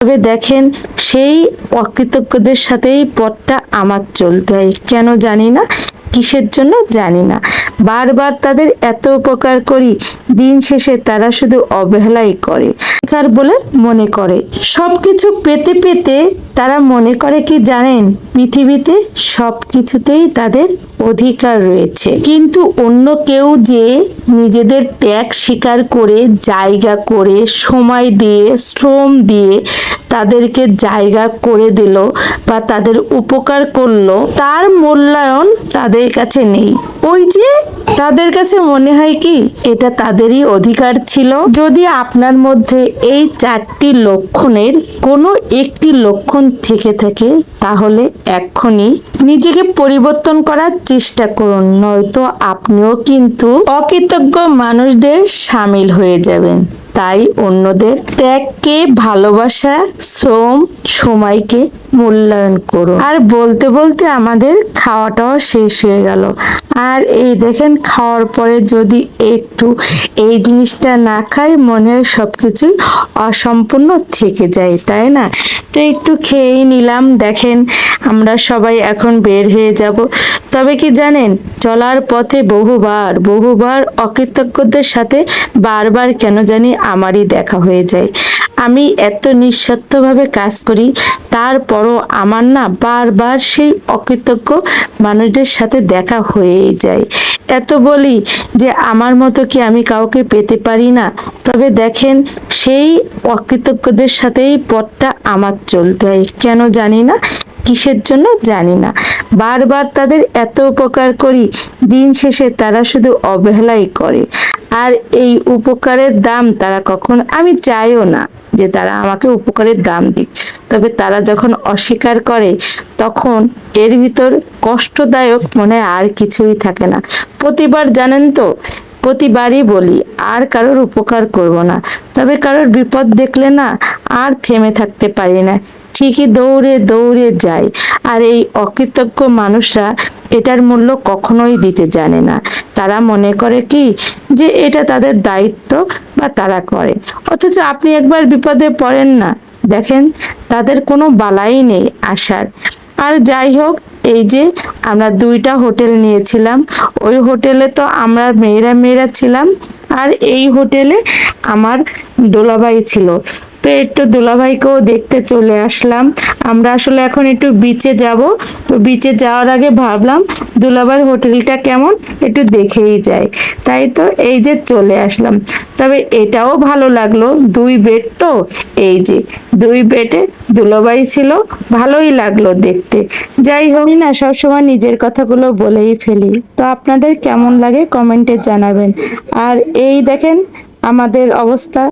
তবে দেখেন সেই অকৃতজ্ঞদের সাথেই পথটা আমার চলতে হয়। কেন জানি না? কিসের জন্য জানি না। বারবার তাদের এত উপকার করি, দিন শেষে তারা শুধু অবহেলাই করে উপকার বলে মনে করে। সবকিছু পেতে পেতে তারা মনে করে কি জানেন, পৃথিবীতে সব কিছুতেই তাদের অধিকার রয়েছে। কিন্তু অন্য কেউ যে নিজেদের ত্যাগ স্বীকার করে, জায়গা করে, সময় দিয়ে, শ্রম দিয়ে তাদেরকে জায়গা করে দিল বা তাদের উপকার করল, তার মূল্যায়ন তাদের কাছে নেই। ওই যে, তাদের কাছে মনে হয় কি, এটা তাদেরই অধিকার ছিল। যদি আপনার মধ্যে এই চারটি লক্ষণের কোনো একটি লক্ষণ থেকে থাকে, তাহলে এক্ষুনি নিজেকে পরিবর্তন করার চেষ্টা করুন, নয়তো আপনিও কিন্তু অকৃতজ্ঞ মানুষদের সামিল হয়ে যাবেন। তাই অন্যদের ত্যাগকে, ভালোবাসা, শ্রম, সময়কে মূল্যায়ন করুন। আর বলতে বলতে আমাদের খাওয়াটাও শেষ হয়ে গেল। আর এই দেখেন, খাওয়ার পরে যদি একটু এই জিনিসটা না খাই, মনে হয় সব কিছুই অসম্পূর্ণ থেকে যায়, তাই না? তো একটু খেয়েই নিলাম। দেখেন, আমরা সবাই এখন বের হয়ে যাব। তবে কি জানেন, চলার পথে বহুবার বহুবার অকৃতজ্ঞদের সাথে বারবার কেন জানি আমারই দেখা হয়ে যায়। আমি এত নিঃস্বার্থভাবে কাজ করি, তারপরও আমার না বারবার সেই অকৃতজ্ঞ মানুষদের সাথে দেখা হয়েই যায়। এত বলি যে আমার মতো কি আমি কাউকে পেতে পারি না? তবে দেখেন, সেই অকৃতজ্ঞদের সাথেই পথটা আমার চলতে হয়। কেন জানি না, কিসের জন্য জানি না। বারবার তাদের এত উপকার করি, দিন শেষে তারা শুধু অবহেলাই করে। আর এই উপকারের দাম তারা কখন, আমি চাইও না যে তারা আমাকে উপকারের দাম দিক। তবে তারা যখন অস্বীকার করে, তখন এর ভিতর কষ্টদায়ক মনে আর কিছুই থাকে না। প্রতিবার জানেন তো, প্রতিবারই বলি, আর কারোর উপকার করব না। তবে কারোর বিপদ দেখলে না, আর থেমে থাকতে পারি না। ঠিকই দৌড়ে দৌড়ে যায়। আর এই অকৃতজ্ঞ মানুষরা এটার মূল্য কখনোই দিতে জানে না। তারা মনে করে কি? যে এটা তাদের দায়িত্ব বা তারা করে। অথচ আপনি একবার বিপদে পড়েন না। দেখেন, তাদের কোনো বালাই নেই আসার আর যাই হোক, এই যে আমরা দুইটা হোটেল নিয়েছিলাম, ওই হোটেলে তো আমরা মেয়েরা মেয়েরা ছিলাম, আর এই হোটেলে আমার দোলাবাই ছিল। তো একটু দুলাভাইকেও দেখতে চলে আসলাম। আমরা আসলে এখন একটু বিচে যাব। তো বিচে যাওয়ার আগে ভাবলাম দুলাভাই হোটেলটা কেমন? একটু দেখেই যাই। তাই তো এই যে চলে আসলাম। তবে এটাও ভালো লাগল, দুই বেড তো, এই যে দুই বেডে দুলাভাই ছিল, ভালোই লাগল দেখতে। যাই হোক। না সবসময় নিজের কথাগুলো বলেই ফেলি। তো আপনাদের কেমন লাগে কমেন্টে জানাবেন। আর এই দেখেন, আমাদের অবস্থা।